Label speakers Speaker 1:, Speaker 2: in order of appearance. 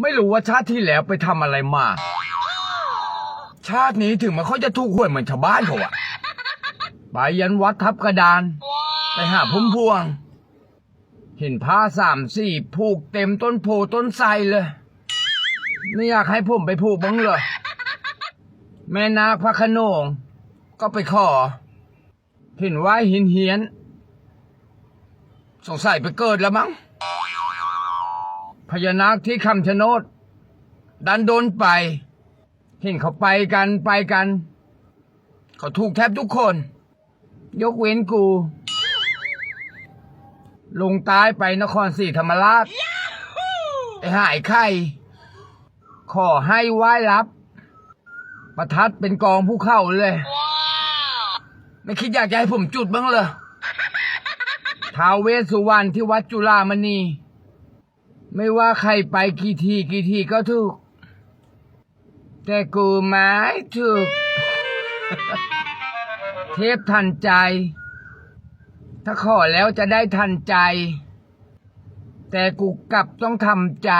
Speaker 1: ไม่รู้ว่าชาติที่แล้วไปทำอะไรมา ชาตินี้ถึงมันเขาจะถูกหวยเหมือนชาวบ้านเขาอะไปยันวัดทับกระดาน ไปหาพุ่มพวง เห็นผ้าสามสี่ผูกเต็มต้นโพต้นไทรเลย ไม่อยากให้ผมไปผูกบ้างเลยแม่นาคพระโขนง ก็ไปขอ เห็นว่าหินเฮียน สงสัยไปเกิดแล้วมั้ง พญานาคที่คำชะโนด ดันโดนไป เห็นเขาไปกันไปกัน เขาถูกแทบทุกคน ยกเว้นกู ลงใต้ไปนครศรีธรรมราชไอหายไข่ขอให้ไหว้รับ ประทัดเป็นกองภูเข้าเลย ไม่คิดอยากจะให้ผมจุดบ้างเลยท้าวเวสสุวรรณที่วัดจุฬามณี ไม่ว่าใครไปกี่ทีกี่ทีก็ถูก แต่กูไม่ถูก เทพทันใจ ถ้าขอแล้วจะได้ทันใจ แต่กูกลับต้องทำใจ